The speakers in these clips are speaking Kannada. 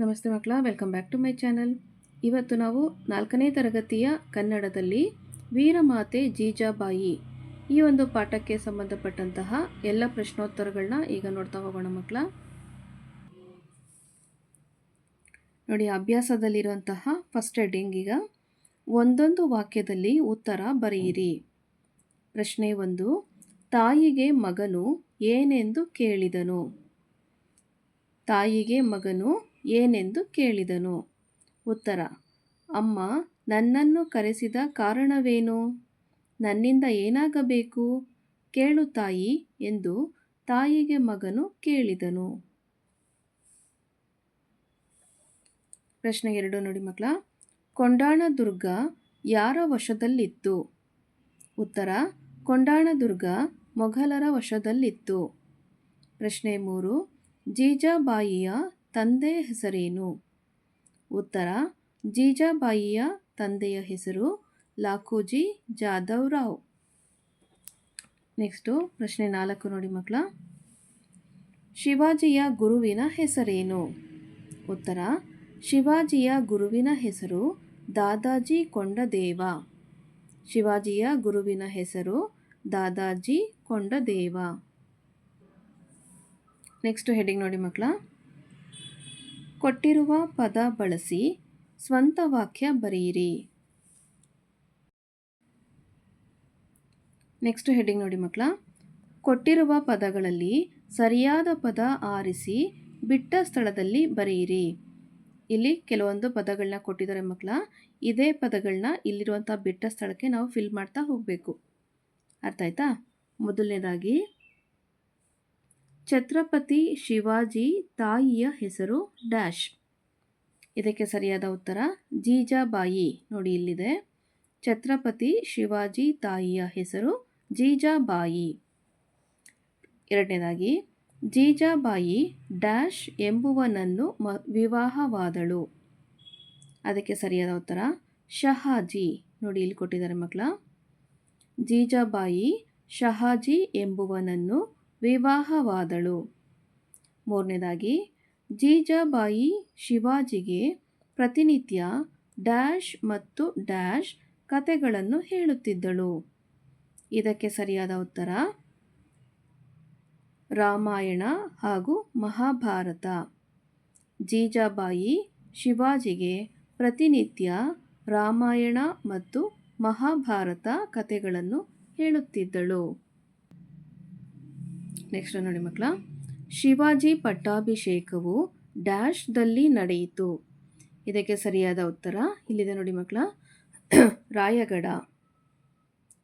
ನಮಸ್ತೆ ಮಕ್ಕಳ welcome back to my channel ಇವತ್ತು ನಾವು ನಾಲ್ಕನೇ ತರಗತಿಯ ಕನ್ನಡದಲ್ಲಿ ವೀರಮಾತೆ ಜೀಜಾಬಾಯಿ ಈ ಒಂದು ಪಾಠಕ್ಕೆ ಸಂಬಂಧಪಟ್ಟಂತಹ ಎಲ್ಲ ಪ್ರಶ್ನೋತ್ತರಗಳನ್ನ ಈಗ ನೋಡ್ತಾ ಹೋಗೋಣ ಮಕ್ಕಳ. ನೋಡಿ, ಅಭ್ಯಾಸದಲ್ಲಿರುವಂತಹ ಫಸ್ಟ್ ಹೆಡ್ಡಿಂಗ್ ಈಗ, ಒಂದೊಂದು ವಾಕ್ಯದಲ್ಲಿ ಉತ್ತರ ಬರೆಯಿರಿ. ಪ್ರಶ್ನೆ ಒಂದು, ತಾಯಿಗೆ ಮಗನು ಏನೆಂದು ಕೇಳಿದನು? ತಾಯಿಗೆ ಮಗನು ಏನೆಂದು ಕೇಳಿದನು. ಉತ್ತರ, ಅಮ್ಮ, ನನ್ನನ್ನು ಕರೆಸಿದ ಕಾರಣವೇನು? ನನ್ನಿಂದ ಏನಾಗಬೇಕು? ಕೇಳು ತಾಯಿ ಎಂದು ತಾಯಿಗೆ ಮಗನು ಕೇಳಿದನು. ಪ್ರಶ್ನೆ ಎರಡು ನೋಡಿ ಮಕ್ಕಳ. ಕೊಂಡಾಣ ದುರ್ಗ ಯಾರ ವಶದಲ್ಲಿತ್ತು? ಉತ್ತರ ಕೊಂಡಾಣ ದುರ್ಗ ಮೊಘಲರ ವಶದಲ್ಲಿತ್ತು. ಪ್ರಶ್ನೆ ಮೂರು, ಜೀಜಾಬಾಯಿಯ ತಂದೆ ಹೆಸರೇನು? ಉತ್ತರ, ಜೀಜಾಬಾಯಿಯ ತಂದೆಯ ಹೆಸರು ಲಾಖೋಜಿ ಜಾಧವ್ ರಾವ್ ನೆಕ್ಸ್ಟು ಪ್ರಶ್ನೆ ನಾಲ್ಕು ನೋಡಿ ಮಕ್ಕಳ. ಶಿವಾಜಿಯ ಗುರುವಿನ ಹೆಸರೇನು? ಉತ್ತರ, ಶಿವಾಜಿಯ ಗುರುವಿನ ಹೆಸರು ದಾದಾಜಿ ಕೊಂಡದೇವ. ಶಿವಾಜಿಯ ಗುರುವಿನ ಹೆಸರು ದಾದಾಜಿ ಕೊಂಡದೇವ. ನೆಕ್ಸ್ಟ್ ಹೆಡಿಂಗ್ ನೋಡಿ ಮಕ್ಕಳ. ಕೊಟ್ಟಿರುವ ಪದ ಬಳಸಿ ಸ್ವಂತ ವಾಕ್ಯ ಬರೆಯಿರಿ. ನೆಕ್ಸ್ಟ್ ಹೆಡಿಂಗ್ ನೋಡಿ ಮಕ್ಕಳ. ಕೊಟ್ಟಿರುವ ಪದಗಳಲ್ಲಿ ಸರಿಯಾದ ಪದ ಆರಿಸಿ ಬಿಟ್ಟ ಸ್ಥಳದಲ್ಲಿ ಬರೆಯಿರಿ. ಇಲ್ಲಿ ಕೆಲವೊಂದು ಪದಗಳನ್ನ ಕೊಟ್ಟಿದ್ದಾರೆ ಮಕ್ಕಳ. ಇದೇ ಪದಗಳನ್ನ ಇಲ್ಲಿರುವಂಥ ಬಿಟ್ಟ ಸ್ಥಳಕ್ಕೆ ನಾವು ಫಿಲ್ ಮಾಡ್ತಾ ಹೋಗಬೇಕು. ಅರ್ಥ ಆಯ್ತಾ? ಮೊದಲನೇದಾಗಿ ಛತ್ರಪತಿ ಶಿವಾಜಿ ತಾಯಿಯ ಹೆಸರು ಡ್ಯಾಶ್. ಇದಕ್ಕೆ ಸರಿಯಾದ ಉತ್ತರ ಜೀಜಾಬಾಯಿ. ನೋಡಿ ಇಲ್ಲಿದೆ. ಛತ್ರಪತಿ ಶಿವಾಜಿ ತಾಯಿಯ ಹೆಸರು ಜೀಜಾಬಾಯಿ. ಎರಡನೇದಾಗಿ, ಜೀಜಾಬಾಯಿ ಡ್ಯಾಶ್ ಎಂಬುವನನ್ನು ಮ, ವಿವಾಹವಾದಳು. ಅದಕ್ಕೆ ಸರಿಯಾದ ಉತ್ತರ ಶಹಾಜಿ. ನೋಡಿ ಇಲ್ಲಿ ಕೊಟ್ಟಿದ್ದಾರೆ ಮಕ್ಕಳ. ಜೀಜಾಬಾಯಿ ಶಹಾಜಿ ಎಂಬುವನನ್ನು ವಿವಾಹವಾದಳು. ಮೂರನೇದಾಗಿ, ಜೀಜಾಬಾಯಿ ಶಿವಾಜಿಗೆ ಪ್ರತಿನಿತ್ಯ ಡ್ಯಾಶ್ ಮತ್ತು ಡ್ಯಾಶ್ ಕತೆಗಳನ್ನು ಹೇಳುತ್ತಿದ್ದಳು. ಇದಕ್ಕೆ ಸರಿಯಾದ ಉತ್ತರ, ರಾಮಾಯಣ ಹಾಗೂ ಮಹಾಭಾರತ. ಜೀಜಾಬಾಯಿ ಶಿವಾಜಿಗೆ ಪ್ರತಿನಿತ್ಯ ರಾಮಾಯಣ ಮತ್ತು ಮಹಾಭಾರತ ಕತೆಗಳನ್ನು ಹೇಳುತ್ತಿದ್ದಳು. ನೆಕ್ಸ್ಟ್ ನೋಡಿ ಮಕ್ಕಳ. ಶಿವಾಜಿ ಪಟ್ಟಾಭಿಷೇಕವು ಡ್ಯಾಶ್ದಲ್ಲಿ ನಡೆಯಿತು. ಇದಕ್ಕೆ ಸರಿಯಾದ ಉತ್ತರ ಇಲ್ಲಿದೆ ನೋಡಿ ಮಕ್ಕಳ. ರಾಯಗಡ.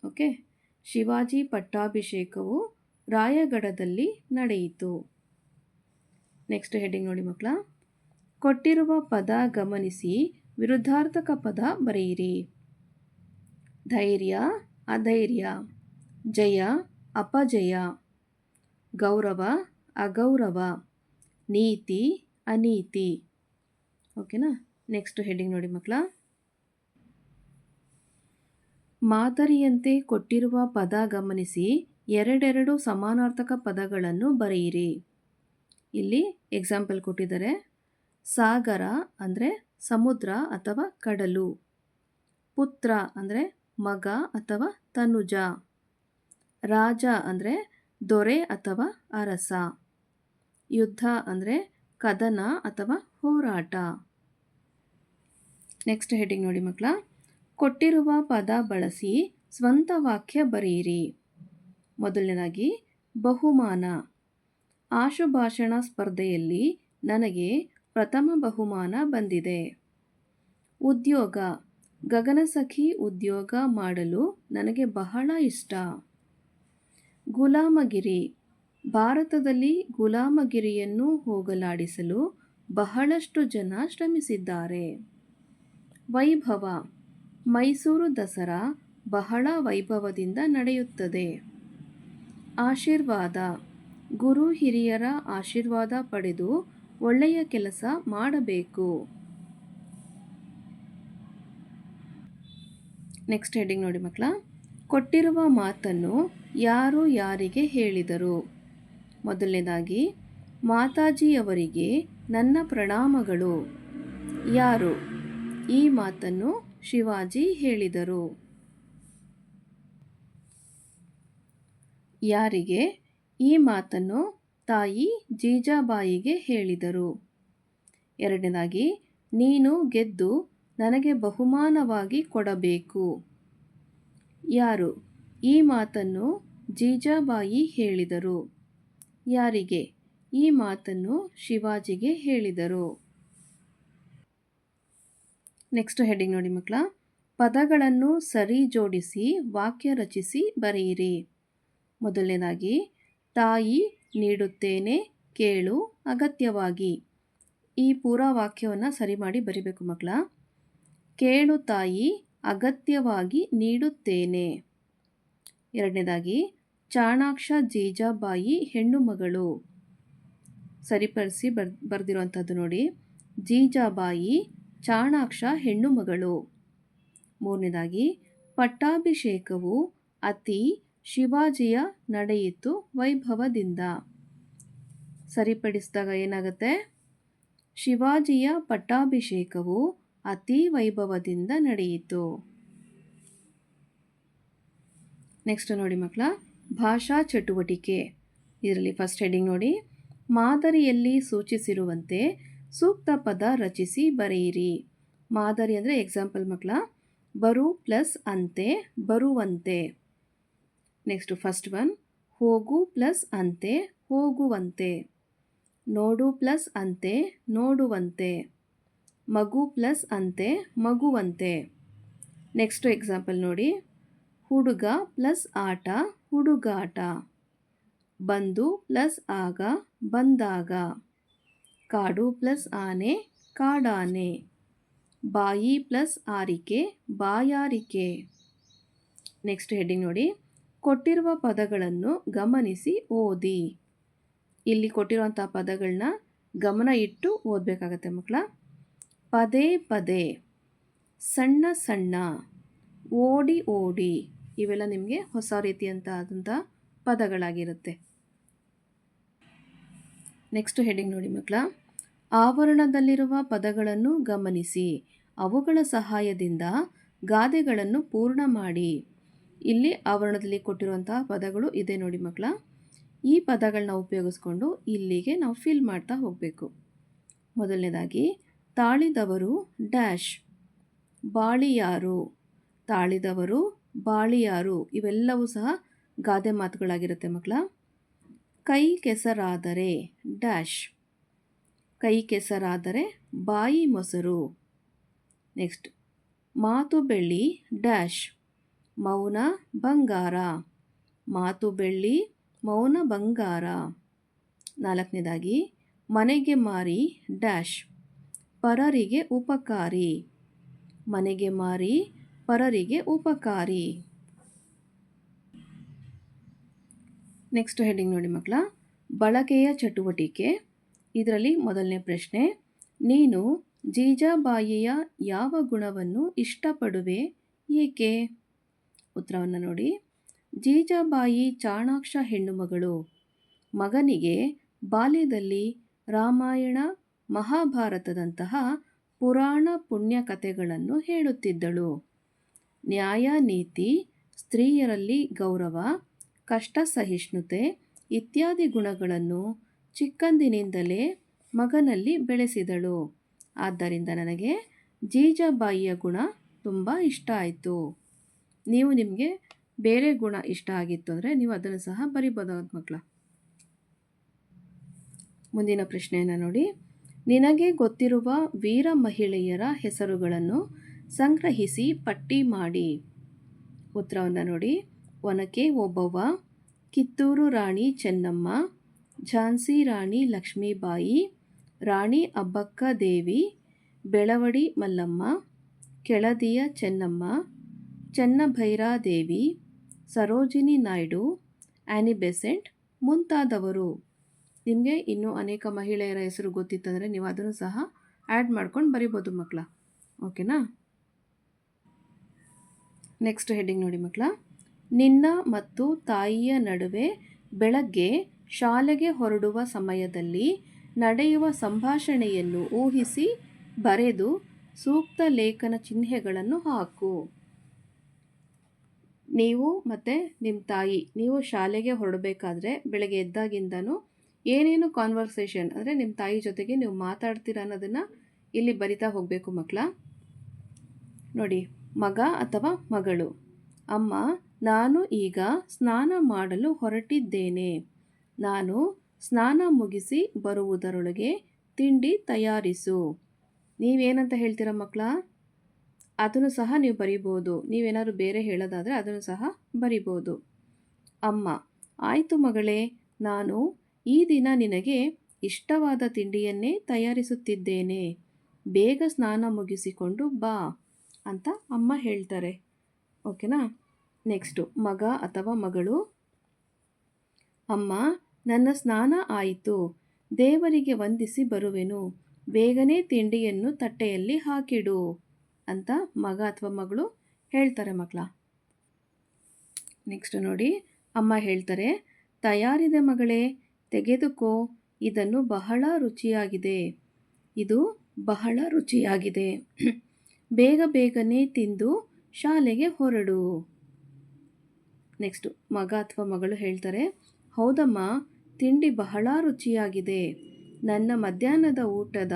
ಓಕೆ ಶಿವಾಜಿ ಪಟ್ಟಾಭಿಷೇಕವು ರಾಯಗಡದಲ್ಲಿ ನಡೆಯಿತು. ನೆಕ್ಸ್ಟ್ ಹೆಡ್ಡಿಂಗ್ ನೋಡಿ ಮಕ್ಕಳ. ಕೊಟ್ಟಿರುವ ಪದ ಗಮನಿಸಿ ವಿರುದ್ಧಾರ್ಥಕ ಪದ ಬರೆಯಿರಿ. ಧೈರ್ಯ, ಅಧೈರ್ಯ, ಜಯ, ಅಪಜಯ. ಗೌರವ, ಅಗೌರವ, ನೀತಿ, ಅನೀತಿ. ಓಕೆನಾ? ನೆಕ್ಸ್ಟ್ ಹೆಡ್ಡಿಂಗ್ ನೋಡಿ ಮಕ್ಕಳ ಮಾದರಿಯಂತೆ ಕೊಟ್ಟಿರುವ ಪದ ಗಮನಿಸಿ ಎರಡೆರಡು ಸಮಾನಾರ್ಥಕ ಪದಗಳನ್ನು ಬರೆಯಿರಿ. ಇಲ್ಲಿ ಎಕ್ಸಾಂಪಲ್ ಕೊಟ್ಟಿದ್ದಾರೆ. ಸಾಗರ ಅಂದರೆ ಸಮುದ್ರ ಅಥವಾ ಕಡಲು. ಪುತ್ರ ಅಂದರೆ ಮಗ ಅಥವಾ ತನುಜ. ರಾಜ ಅಂದರೆ ದೊರೆ ಅಥವಾ ಅರಸ. ಯುದ್ಧ ಅಂದರೆ ಕದನ ಅಥವಾ ಹೋರಾಟ. ನೆಕ್ಸ್ಟ್ ಹೆಡಿಂಗ್ ನೋಡಿ ಮಕ್ಕಳ. ಕೊಟ್ಟಿರುವ ಪದ ಬಳಸಿ ಸ್ವಂತ ವಾಕ್ಯ ಬರೆಯಿರಿ. ಮೊದಲನೇದಾಗಿ, ಬಹುಮಾನ. ಆಶುಭಾಷಣ ಸ್ಪರ್ಧೆಯಲ್ಲಿ ನನಗೆ ಪ್ರಥಮ ಬಹುಮಾನ ಬಂದಿದೆ. ಉದ್ಯೋಗ. ಗಗನಸಖಿ ಉದ್ಯೋಗ ಮಾಡಲು ನನಗೆ ಬಹಳ ಇಷ್ಟ. ಗುಲಾಮಗಿರಿ. ಭಾರತದಲ್ಲಿ ಗುಲಾಮಗಿರಿಯನ್ನು ಹೋಗಲಾಡಿಸಲು ಬಹಳಷ್ಟು ಜನ ಶ್ರಮಿಸಿದ್ದಾರೆ. ವೈಭವ. ಮೈಸೂರು ದಸರಾ ಬಹಳ ವೈಭವದಿಂದ ನಡೆಯುತ್ತದೆ. ಆಶೀರ್ವಾದ. ಗುರು ಹಿರಿಯರ ಆಶೀರ್ವಾದ ಪಡೆದು ಒಳ್ಳೆಯ ಕೆಲಸ ಮಾಡಬೇಕು. ನೆಕ್ಸ್ಟ್ ಹೆಡಿಂಗ್ ನೋಡಿ ಮಕ್ಕಳ. ಕೊಟ್ಟಿರುವ ಮಾತನ್ನು ಯಾರು ಯಾರಿಗೆ ಹೇಳಿದರು? ಮೊದಲನೇದಾಗಿ, ಮಾತಾಜಿಯವರಿಗೆ ನನ್ನ ಪ್ರಣಾಮಗಳು. ಯಾರು? ಈ ಮಾತನ್ನು ಶಿವಾಜಿ ಹೇಳಿದರು. ಯಾರಿಗೆ? ಈ ಮಾತನ್ನು ತಾಯಿ ಜೀಜಾಬಾಯಿಗೆ ಹೇಳಿದರು. ಎರಡನೇದಾಗಿ, ನೀನು ಗೆದ್ದು ನನಗೆ ಬಹುಮಾನವಾಗಿ ಕೊಡಬೇಕು. ಯಾರು? ಈ ಮಾತನ್ನು ಜೀಜಾಬಾಯಿ ಹೇಳಿದರು. ಯಾರಿಗೆ? ಈ ಮಾತನ್ನು ಶಿವಾಜಿಗೆ ಹೇಳಿದರು. ನೆಕ್ಸ್ಟ್ ಹೆಡ್ಡಿಂಗ್ ನೋಡಿ ಮಕ್ಕಳ. ಪದಗಳನ್ನು ಸರಿ ಜೋಡಿಸಿ, ವಾಕ್ಯ ರಚಿಸಿ ಬರೆಯಿರಿ. ಮೊದಲನೇದಾಗಿ, ತಾಯಿ ನೀಡುತ್ತೇನೆ ಕೇಳು ಅಗತ್ಯವಾಗಿ. ಈ ಪೂರಾ ವಾಕ್ಯವನ್ನು ಸರಿ ಮಾಡಿ ಬರಿಬೇಕು ಮಕ್ಕಳ. ಕೇಳು ತಾಯಿ ಅಗತ್ಯವಾಗಿ ನೀಡುತ್ತೇನೆ. ಎರಡನೇದಾಗಿ, ಚಾಣಾಕ್ಷ ಜೀಜಾಬಾಯಿ ಹೆಣ್ಣು ಮಗಳು ಸರಿಪಡಿಸಿ ಬರ್ ಬರೆದಿರುವಂಥದ್ದು ನೋಡಿ. ಜೀಜಾಬಾಯಿ, ಚಾಣಾಕ್ಷ ಹೆಣ್ಣು ಮಗಳು ಮೂರನೇದಾಗಿ, ಪಟ್ಟಾಭಿಷೇಕವು ಅತಿ ಶಿವಾಜಿಯ ನಡೆಯಿತು ವೈಭವದಿಂದ. ಸರಿಪಡಿಸಿದಾಗ ಏನಾಗುತ್ತೆ? ಶಿವಾಜಿಯ ಪಟ್ಟಾಭಿಷೇಕವು ಅತಿ ವೈಭವದಿಂದ ನಡೆಯಿತು. ನೆಕ್ಸ್ಟ್ ನೋಡಿ ಮಕ್ಕಳ ಭಾಷಾ ಚಟುವಟಿಕೆ. ಇದರಲ್ಲಿ ಫಸ್ಟ್ ಹೆಡಿಂಗ್ ನೋಡಿ, ಮಾದರಿಯಲ್ಲಿ ಸೂಚಿಸಿರುವಂತೆ ಸೂಕ್ತ ಪದ ರಚಿಸಿ ಬರೆಯಿರಿ. ಮಾದರಿ ಅಂದರೆ ಎಕ್ಸಾಂಪಲ್ ಮಕ್ಕಳ ಬರು ಪ್ಲಸ್ ಅಂತೆ, ಬರುವಂತೆ. ನೆಕ್ಸ್ಟ್ ಫಸ್ಟ್ ಒನ್ ಹೋಗು ಪ್ಲಸ್ ಅಂತೆ, ಹೋಗುವಂತೆ. ನೋಡು ಪ್ಲಸ್ ಅಂತೆ, ನೋಡುವಂತೆ. ಮಗು ಪ್ಲಸ್ ಅಂತೆ, ಮಗುವಂತೆ. ನೆಕ್ಸ್ಟ್ ಎಕ್ಸಾಂಪಲ್ ನೋಡಿ. ಹುಡುಗ ಪ್ಲಸ್ ಆಟ, ಹುಡುಗಾಟ. ಬಂದು ಪ್ಲಸ್ ಆಗ, ಬಂದಾಗ. ಕಾಡು ಪ್ಲಸ್ ಆನೆ, ಕಾಡಾನೆ. ಬಾಯಿ ಪ್ಲಸ್ ಆರಿಕೆ, ಬಾಯಾರಿಕೆ. ನೆಕ್ಸ್ಟ್ ಹೆಡ್ಡಿಂಗ್ ನೋಡಿ. ಕೊಟ್ಟಿರುವ ಪದಗಳನ್ನು ಗಮನಿಸಿ, ಓದಿ. ಇಲ್ಲಿ ಕೊಟ್ಟಿರುವಂಥ ಪದಗಳನ್ನ ಗಮನ ಇಟ್ಟು ಓದಬೇಕಾಗತ್ತೆ ಮಕ್ಕಳ. ಪದೇ ಪದೇ ಸಣ್ಣ ಸಣ್ಣ ಓಡಿ ಓಡಿ ಇವೆಲ್ಲ ನಿಮಗೆ ಹೊಸ ರೀತಿಯಂತ ಆದಂಥ ಪದಗಳಾಗಿರುತ್ತೆ. ನೆಕ್ಸ್ಟ್ ಹೆಡಿಂಗ್ ನೋಡಿ ಮಕ್ಕಳ. ಆವರಣದಲ್ಲಿರುವ ಪದಗಳನ್ನು ಗಮನಿಸಿ. ಅವುಗಳ ಸಹಾಯದಿಂದ ಗಾದೆಗಳನ್ನು ಪೂರ್ಣ ಮಾಡಿ. ಇಲ್ಲಿ ಆವರಣದಲ್ಲಿ ಕೊಟ್ಟಿರುವಂತಹ ಪದಗಳು ಇದೆ ನೋಡಿ ಮಕ್ಕಳ. ಈ ಪದಗಳನ್ನ ಉಪಯೋಗಿಸ್ಕೊಂಡು ಇಲ್ಲಿಗೆ ನಾವು ಫಿಲ್ ಮಾಡ್ತಾ ಹೋಗಬೇಕು. ಮೊದಲನೇದಾಗಿ ತಾಳಿದವರು ಡ್ಯಾಶ್. ಬಾಳಿಯಾರು. ತಾಳಿದವರು ಬಾಳಿಯಾರು. ಇವೆಲ್ಲವೂ ಸಹ ಗಾದೆ ಮಾತುಗಳಾಗಿರುತ್ತೆ ಮಕ್ಕಳ. ಕೈ ಕೆಸರಾದರೆ ಡ್ಯಾಶ್. ಕೈ ಕೆಸರಾದರೆ ಬಾಯಿ ಮೊಸರು. ನೆಕ್ಸ್ಟ್. ಮಾತು ಬೆಳ್ಳಿ ಡ್ಯಾಶ್. ಮೌನ ಬಂಗಾರ. ಮಾತು ಬೆಳ್ಳಿ ಮೌನ ಬಂಗಾರ. ನಾಲ್ಕನೇದಾಗಿ ಮನೆಗೆ ಮಾರಿ ಡ್ಯಾಶ್. ಪರರಿಗೆ ಉಪಕಾರಿ. ಮನೆಗೆ ಮಾರಿ, ಪರರಿಗೆ ಉಪಕಾರಿ. ನೆಕ್ಸ್ಟ್ ಹೆಡ್ಡಿಂಗ್ ನೋಡಿ ಮಕ್ಕಳ. ಬಳಕೆಯ ಚಟುವಟಿಕೆ. ಇದರಲ್ಲಿ ಮೊದಲನೇ ಪ್ರಶ್ನೆ. ನೀನು ಜೀಜಾಬಾಯಿಯ ಯಾವ ಗುಣವನ್ನು ಇಷ್ಟಪಡುವೆ? ಏಕೆ? ಉತ್ತರವನ್ನು ನೋಡಿ. ಜೀಜಾಬಾಯಿ ಚಾಣಾಕ್ಷ ಹೆಣ್ಣುಮಗಳು. ಮಗನಿಗೆ ಬಾಲ್ಯದಲ್ಲಿ ರಾಮಾಯಣ ಮಹಾಭಾರತದಂತಹ ಪುರಾಣ ಪುಣ್ಯ ಕಥೆಗಳನ್ನು ಹೇಳುತ್ತಿದ್ದಳು. ನ್ಯಾಯ, ನೀತಿ, ಸ್ತ್ರೀಯರಲ್ಲಿ ಗೌರವ, ಕಷ್ಟ ಸಹಿಷ್ಣುತೆ ಇತ್ಯಾದಿ ಗುಣಗಳನ್ನು ಚಿಕ್ಕಂದಿನಿಂದಲೇ ಮಗನಲ್ಲಿ ಬೆಳೆಸಿದಳು. ಆದ್ದರಿಂದ ನನಗೆ ಜೀಜಾಬಾಯಿಯ ಗುಣ ತುಂಬ ಇಷ್ಟ ಆಯಿತು. ನೀವು ನಿಮಗೆ ಬೇರೆ ಗುಣ ಇಷ್ಟ ಆಗಿತ್ತು ಅಂದರೆ ನೀವು ಅದನ್ನು ಸಹ ಬರಿಬೋದಾದ ಮಕ್ಕಳ. ಮುಂದಿನ ಪ್ರಶ್ನೆಯನ್ನು ನೋಡಿ. ನಿನಗೆ ಗೊತ್ತಿರುವ ವೀರ ಮಹಿಳೆಯರ ಹೆಸರುಗಳನ್ನು ಸಂಗ್ರಹಿಸಿ ಪಟ್ಟಿ ಮಾಡಿ. ಉತ್ತರವನ್ನು ನೋಡಿ. ಒನಕೆ ಓಬವ್ವ ಕಿತ್ತೂರು ರಾಣಿ ಚೆನ್ನಮ್ಮ, ಝಾನ್ಸಿ ರಾಣಿ ಲಕ್ಷ್ಮೀಬಾಯಿ, ರಾಣಿ ಅಬ್ಬಕ್ಕ ದೇವಿ, ಬೆಳವಡಿ ಮಲ್ಲಮ್ಮ, ಕೆಳದಿಯ ಚೆನ್ನಮ್ಮ ಚೆನ್ನಭೈರಾದೇವಿ ಸರೋಜಿನಿ ನಾಯ್ಡು ಆ್ಯನಿ ಬೆಸೆಂಟ್ ಮುಂತಾದವರು. ನಿಮಗೆ ಇನ್ನೂ ಅನೇಕ ಮಹಿಳೆಯರ ಹೆಸರು ಗೊತ್ತಿತ್ತಂದರೆ ನೀವು ಅದನ್ನು ಸಹ ಆ್ಯಡ್ ಮಾಡ್ಕೊಂಡು ಬರಿಬೋದು ಮಕ್ಕಳ. ಓಕೆನಾ ನೆಕ್ಸ್ಟ್ ಹೆಡ್ಡಿಂಗ್ ನೋಡಿ ಮಕ್ಕಳ. ನಿನ್ನ ಮತ್ತು ತಾಯಿಯ ನಡುವೆ ಬೆಳಗ್ಗೆ ಶಾಲೆಗೆ ಹೊರಡುವ ಸಮಯದಲ್ಲಿ ನಡೆಯುವ ಸಂಭಾಷಣೆಯನ್ನು ಊಹಿಸಿ ಬರೆದು ಸೂಕ್ತ ಲೇಖನ ಚಿಹ್ನೆಗಳನ್ನು ಹಾಕು. ನೀವು ಮತ್ತು ನಿಮ್ಮ ತಾಯಿ, ನೀವು ಶಾಲೆಗೆ ಹೊರಡಬೇಕಾದ್ರೆ ಬೆಳಗ್ಗೆ ಎದ್ದಾಗಿಂದನೂ ಏನೇನು ಕಾನ್ವರ್ಸೇಷನ್ ಅಂದರೆ ನಿಮ್ಮ ತಾಯಿ ಜೊತೆಗೆ ನೀವು ಮಾತಾಡ್ತೀರ ಅನ್ನೋದನ್ನು ಇಲ್ಲಿ ಬರಿತಾ ಹೋಗಬೇಕು ಮಕ್ಕಳ ನೋಡಿ, ಮಗ ಅಥವಾ ಮಗಳು. ಅಮ್ಮ, ನಾನು ಈಗ ಸ್ನಾನ ಮಾಡಲು ಹೊರಟಿದ್ದೇನೆ. ನಾನು ಸ್ನಾನ ಮುಗಿಸಿ ಬರುವುದರೊಳಗೆ ತಿಂಡಿ ತಯಾರಿಸು. ನೀವೇನಂತ ಹೇಳ್ತೀರ ಮಕ್ಕಳ ಅದನ್ನು ಸಹ ನೀವು ಬರಿಬೋದು ನೀವೇನಾದ್ರು ಬೇರೆ ಹೇಳೋದಾದರೆ ಅದನ್ನು ಸಹ ಬರಿಬೋದು ಅಮ್ಮ, ಆಯಿತು ಮಗಳೇ, ನಾನು ಈ ದಿನ ನಿನಗೆ ಇಷ್ಟವಾದ ತಿಂಡಿಯನ್ನೇ ತಯಾರಿಸುತ್ತಿದ್ದೇನೆ. ಬೇಗ ಸ್ನಾನ ಮುಗಿಸಿಕೊಂಡು ಬಾ ಅಂತ ಅಮ್ಮ ಹೇಳ್ತಾರೆ. ಓಕೆನಾ? ನೆಕ್ಸ್ಟು, ಮಗ ಅಥವಾ ಮಗಳು? ಅಮ್ಮ, ನನ್ನ ಸ್ನಾನ ಆಯಿತು. ದೇವರಿಗೆ ವಂದಿಸಿ ಬರುವೆನು. ಬೇಗನೆ ತಿಂಡಿಯನ್ನು ತಟ್ಟೆಯಲ್ಲಿ ಹಾಕಿಡು ಅಂತ ಮಗ ಅಥವಾ ಮಗಳು ಹೇಳ್ತಾರೆ ಮಕ್ಕಳ. ನೆಕ್ಸ್ಟ್ ನೋಡಿ, ಅಮ್ಮ ಹೇಳ್ತಾರೆ, ತಯಾರಿದೆ ಮಗಳೇ ತೆಗೆದುಕೋ, ಇದನ್ನು ಬಹಳ ರುಚಿಯಾಗಿದೆ. ಇದು ಬಹಳ ರುಚಿಯಾಗಿದೆ. ಬೇಗ ಬೇಗನೆ ತಿಂದು ಶಾಲೆಗೆ ಹೊರಡು. ನೆಕ್ಸ್ಟು, ಮಗ ಅಥವಾ ಮಗಳು ಹೇಳ್ತಾರೆ, ಹೌದಮ್ಮ, ತಿಂಡಿ ಬಹಳ ರುಚಿಯಾಗಿದೆ. ನನ್ನ ಮಧ್ಯಾಹ್ನದ ಊಟದ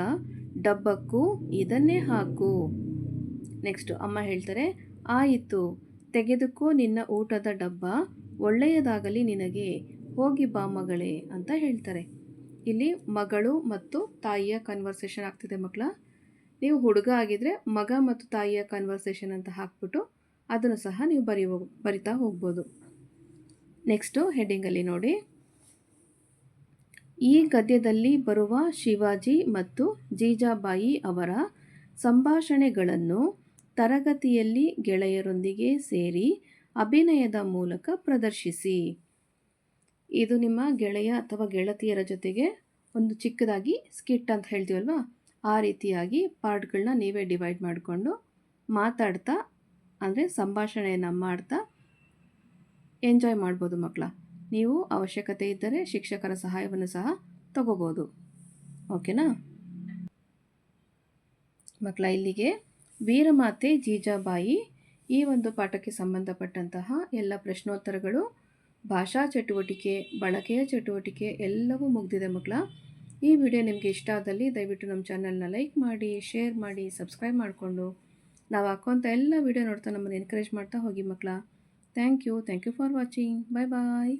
ಡಬ್ಬಕ್ಕೂ ಇದನ್ನೇ ಹಾಕು. ನೆಕ್ಸ್ಟು, ಅಮ್ಮ ಹೇಳ್ತಾರೆ, ಆಯಿತು, ತೆಗೆದುಕೋ ನಿನ್ನ ಊಟದ ಡಬ್ಬ, ಒಳ್ಳೆಯದಾಗಲಿ ನಿನಗೆ. ಹೋಗಿ ಬಾ ಮಗಳೇ ಅಂತ ಹೇಳ್ತಾರೆ. ಇಲ್ಲಿ ಮಗಳು ಮತ್ತು ತಾಯಿಯ ಕನ್ವರ್ಸೇಷನ್ ಆಗ್ತಿದೆ ಮಕ್ಕಳ. ನೀವು ಹುಡುಗ ಆಗಿದ್ರೆ ಮಗ ಮತ್ತು ತಾಯಿಯ ಕನ್ವರ್ಸೇಷನ್ ಅಂತ ಹಾಕ್ಬಿಟ್ಟು ಅದನ್ನು ಸಹ ನೀವು ಬರಿ ಬರಿತಾ ಹೋಗ್ಬೋದು. ನೆಕ್ಸ್ಟು ಹೆಡ್ಡಿಂಗಲ್ಲಿ ನೋಡಿ. ಈ ಗದ್ಯದಲ್ಲಿ ಬರುವ ಶಿವಾಜಿ ಮತ್ತು ಜೀಜಾಬಾಯಿ ಅವರ ಸಂಭಾಷಣೆಗಳನ್ನು ತರಗತಿಯಲ್ಲಿ ಗೆಳೆಯರೊಂದಿಗೆ ಸೇರಿ ಅಭಿನಯದ ಮೂಲಕ ಪ್ರದರ್ಶಿಸಿ. ಇದು ನಿಮ್ಮ ಗೆಳೆಯ ಅಥವಾ ಗೆಳತಿಯರ ಜೊತೆಗೆ ಒಂದು ಚಿಕ್ಕದಾಗಿ ಸ್ಕಿಟ್ ಅಂತ ಹೇಳ್ತೀವಲ್ವಾ? ಆ ರೀತಿಯಾಗಿ ಪಾರ್ಟ್ಗಳನ್ನ ನೀವೇ ಡಿವೈಡ್ ಮಾಡಿಕೊಂಡು ಮಾತಾಡ್ತಾ, ಅಂದರೆ ಸಂಭಾಷಣೆಯನ್ನು ಮಾಡ್ತಾ ಎಂಜಾಯ್ ಮಾಡ್ಬೋದು ಮಕ್ಕಳ ನೀವು ಅವಶ್ಯಕತೆ ಇದ್ದರೆ ಶಿಕ್ಷಕರ ಸಹಾಯವನ್ನು ಸಹ ತಗೋಬೋದು. ಓಕೆನಾ? ಮಕ್ಕಳ ಇಲ್ಲಿಗೆ ವೀರಮಾತೆ ಜೀಜಾಬಾಯಿ ಈ ಒಂದು ಪಾಠಕ್ಕೆ ಸಂಬಂಧಪಟ್ಟಂತಹ ಎಲ್ಲ ಪ್ರಶ್ನೋತ್ತರಗಳು ಭಾಷಾ ಚಟುವಟಿಕೆ, ಬಳಕೆಯ ಚಟುವಟಿಕೆ ಎಲ್ಲವೂ ಮುಗ್ದಿದೆ ಮಕ್ಕಳ. ಈ ವಿಡಿಯೋ ನಿಮಗೆ ಇಷ್ಟ ಆದಲ್ಲಿ ದಯವಿಟ್ಟು ನಮ್ಮ ಚಾನಲ್ನ ಲೈಕ್ ಮಾಡಿ, ಶೇರ್ ಮಾಡಿ, ಸಬ್ಸ್ಕ್ರೈಬ್ ಮಾಡಿಕೊಂಡು. ನಾವು ಹಾಕೋಂಥ ಎಲ್ಲ ವಿಡಿಯೋ ನೋಡ್ತಾ ನಮ್ಮನ್ನು ಎನ್ಕರೇಜ್ ಮಾಡ್ತಾ ಹೋಗಿ ಮಕ್ಕಳ. Thank you thank you for watching bye bye